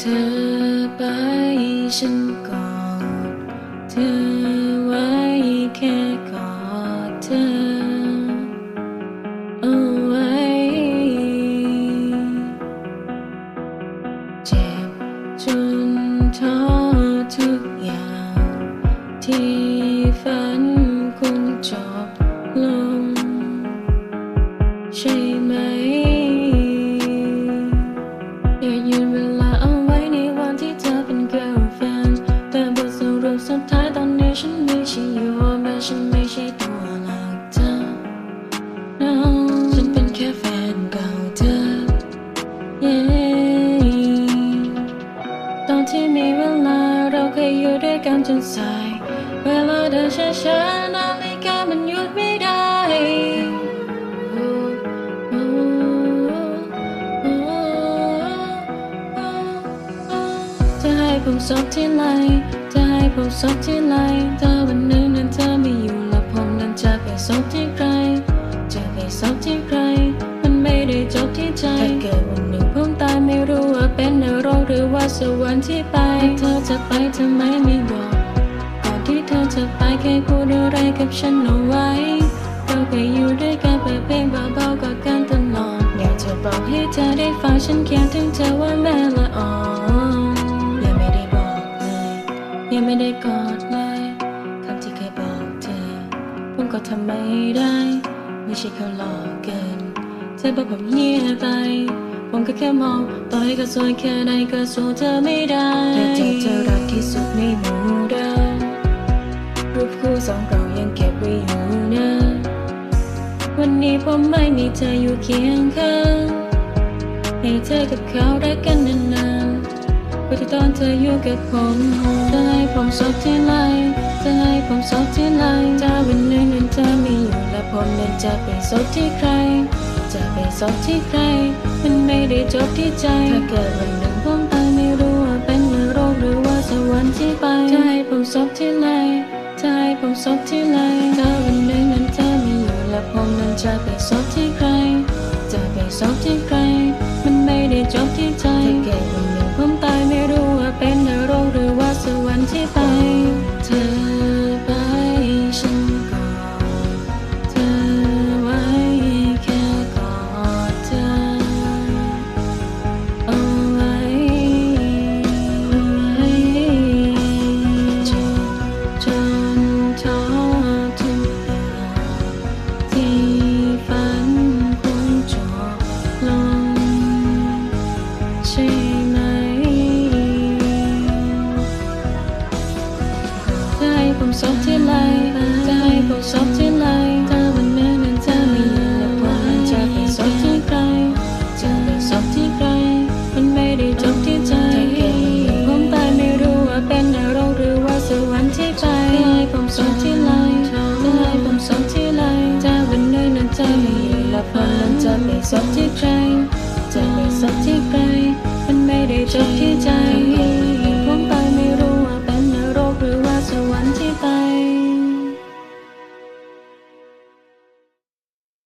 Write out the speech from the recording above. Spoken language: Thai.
เธอไปฉันกอดเธอไว้แค่กอดเธอเอาไว้เจ็บจนท้อทุกอย่างที่ฝันคงจบ ได้อยู่ด้วยกันจนสาย เวลาเดินช้าๆนาฬิกามันหยุดไม่ได้จะให้ผมซบที่ไหนจะให้ผมซบที่ไหน สวรรค์ที่ไป เธอจะไปทำไมไม่บอกก่อนที่เธอจะไปแค่พูดอะไรกับฉันเอาไว้ เราเคยอยู่ด้วยกันเปิดเพลงเบาๆก็กันตลอด อยากจะบอกให้เธอได้ฟังฉันเขียนถึงเธอว่าแม่ละอ่อนยังไม่ได้บอกเลยยังไม่ได้กอดเลยคำที่เคยบอกเธอผมก็ทำไม่ได้ ไม่ใช่เขาหลอกเกินเธอบอกผมเงียบไป ผมก็แค่มองต่อให้ก็สวยแค่ไหนก็สู้เธอไม่ได้แต่เธอเธอรักที่สุดในหมู่เรารูปคู่สองเรายังเก็บไว้อยู่นะวันนี้ผมไม่มีเธออยู่เคียงข้างให้เธอกับเขารักกันนานๆ เพราะที่ตอนเธออยู่กับผมจะให้ผมสดที่ไรจะให้ผมสดที่ไรถ้าวันหนึ่งนั้นเธอไม่อยู่และผมนั้นจะไปสดที่ใคร จะไปสดที่ใคร มันไม่ได้จบที่ใจ ถ้าเกิดวันหนึ่งผมตายไม่รู้ว่าเป็นนรกหรือว่าสวรรค์ที่ไปจะให้ผมสดที่ไรจะให้ผมสดที่ไรถ้าวันหนึ่งนั้นเธอไม่อยู่และผมนั้นจะไปสด จะให้ผมซบที่ไหลจะให้ผมซบที่ไหลถ้าวันหนึ่งนั้นเธอไม่อยู่และผมนั้นจะไปซบที่ใครจะไปซบที่ใครมันไม่ได้จบที่ใจดวงผมตายไม่รู้ว่าเป็นนรกหรือว่าสวรรค์ที่ไปจะให้ผมซบที่ไหลจะให้ผมซบที่ไหลถ้าวันหนึ่งนั้นเธอไม่อยู่และผมนั้นจะไปซบที่ใครจะไปซบที่ใครมันไม่ได้จบที่ใจ